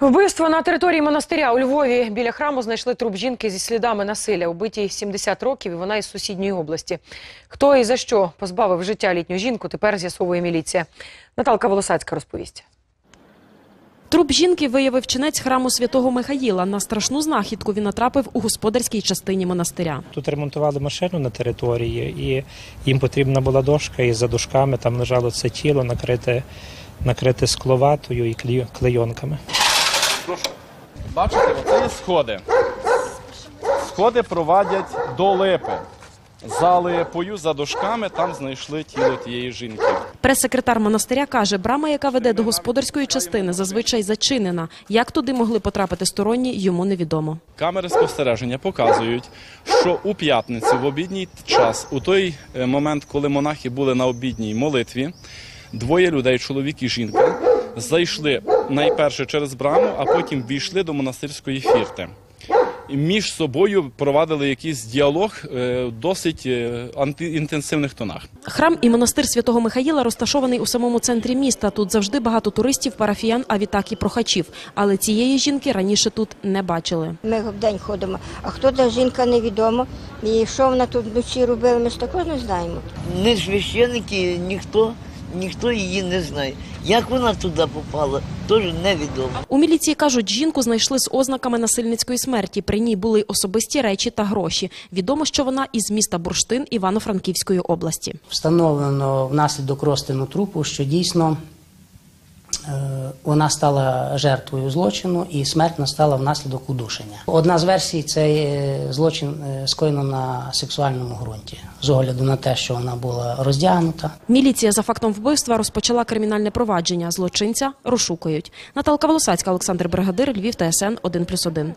Вбивство на території монастиря у Львові біля храму знайшли труп жінки зі слідами насилля. Убитій 70 років, і вона із сусідньої області. Хто і за що позбавив життя літню жінку, тепер з'ясовує міліція. Наталка Волосацька розповість. Труп жінки виявив чинець храму святого Михаїла. На страшну знахідку він натрапив у господарській частині монастиря. Тут ремонтували машину на території, і їм потрібна була дошка, і за дошками там лежало це тіло, накрите, накрите скловатою і клей- клейонками. Бачите, оце є сходи. Сходи провадять до липи. За липою, за дошками, там знайшли тіло тієї жінки. Прес-секретар монастиря каже, брама, яка веде до господарської частини, зазвичай зачинена. Як туди могли потрапити сторонні, йому невідомо. Камери спостереження показують, що у п'ятницю, в обідній час, у той е, момент, коли монахи були на обідній молитві, двоє людей, чоловік і жінка, зайшли найперше через браму, а потім війшли до монастирської фірти. Між собою провадили якийсь діалог е, в досить е, антиінтенсивних тонах. Храм і монастир святого Михаїла розташований у самому центрі міста. Тут завжди багато туристів, парафіян, а відтак і прохачів. Але цієї жінки раніше тут не бачили. Ми вдень ходимо. А хто та жінка невідомо. І що вона тут вночі робила, ми ж також не знаємо. не священники, ніхто, ніхто її не знає. Як вона туди попала, теж невідомо. У міліції кажуть, жінку знайшли з ознаками насильницької смерті. При ній були особисті речі та гроші. Відомо, що вона із міста Бурштин Івано-Франківської області. Встановлено внаслідок розтину трупу, що дійсно вона стала жертвою злочину і смерть настала внаслідок удушення. Одна з версій це е, злочин е, скоєно на сексуальному ґрунті, з огляду на те, що вона була роздягнута. Міліція за фактом вбивства розпочала кримінальне провадження. Злочинця розшукують. Наталка Волосацька, Олександр Бригадир, Львів, ТСН 1+,1.